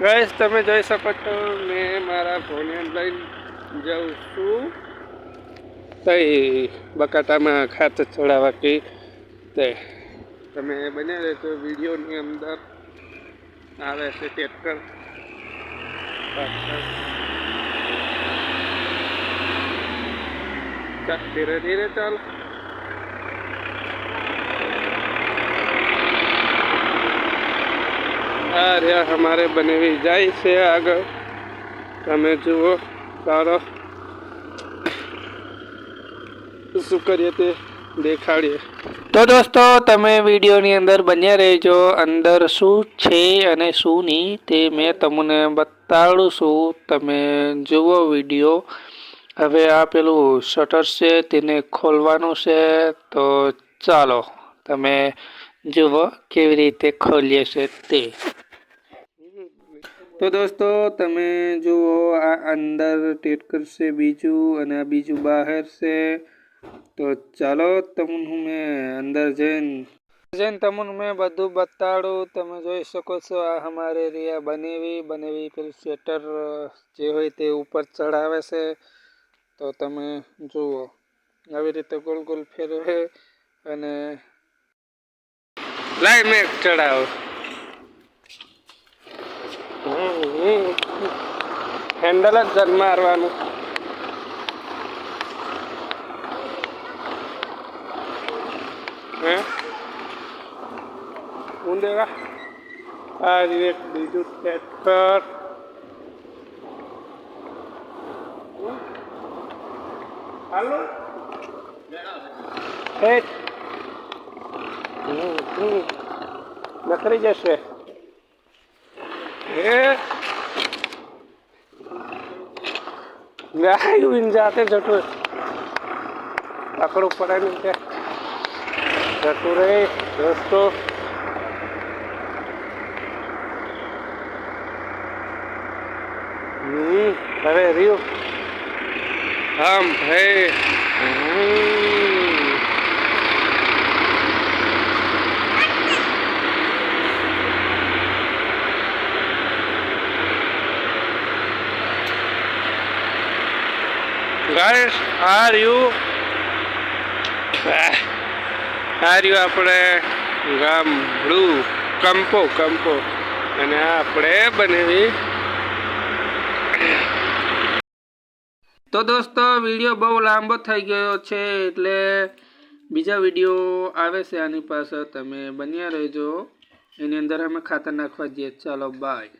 ગઈશ તમે જોઈ શકો છો, મેં મારા ફોને લઈને જાઉં છું. તઈ બકાટામાં ખાતર ચડાવવા કે તે તમે બને રહેશો વિડીયોની અંદર. આવે છે ટ્રેક્ટર ધીરે ધીરે ચાલ. આ અમારે બનેવી જાય છે આગળ. તમે જુઓ સારો શું કરીએ તે દેખાડીએ. તો દોસ્તો, તમે વિડીયોની અંદર બન્યા રહેજો. અંદર શું છે અને શું નહીં તે મેં તમને બતાડું છું. તમે જુઓ વીડિયો. હવે આ પેલું શટર છે, તેને ખોલવાનું છે. તો ચાલો, તમે જુઓ કેવી રીતે ખોલીએ છે તે. તો દોસ્તો, તમે જુઓ, આ અંદર ટેટકર છે બીજું અને આ બીજું બહાર છે. તો ચાલો, તમને મેં અંદર જઈને જઈને તમને મેં બધું બતાડું. તમે જોઈ શકો છો, આ અમારે રિયા બનેવી બનેવી પેલું સ્વેટર જે હોય તે ઉપર ચડાવે છે. તો તમે જુઓ, આવી રીતે ગોલ ગોલ ફેરવે અને લાઈ મેં ચડાવો. હેન્ડલ જ જન મારવાનું. હે? હું દેવા? આ એક બીજું ટ્રેક્ટર હાલો? હેઠ. નકરી જશે. એ ગાયું જાતે જતું પકડવું પડે ને કે. જતું રે દોસ્તો. હવે રહ્યું. આમ ભાઈ guys are you આ રહ્યું આપણે ગામડું કંપો કંપો. અને આ આપણે બનેવી તો દોસ્તો, વીડિયો બહુ લાંબો થઈ ગયો છે, એટલે બીજા વીડિયો આવે છે આની પાસે. તમે બન્યા રહેજો. એની અંદર અમે ખાતર નાખવા જઈએ. ચાલો બાય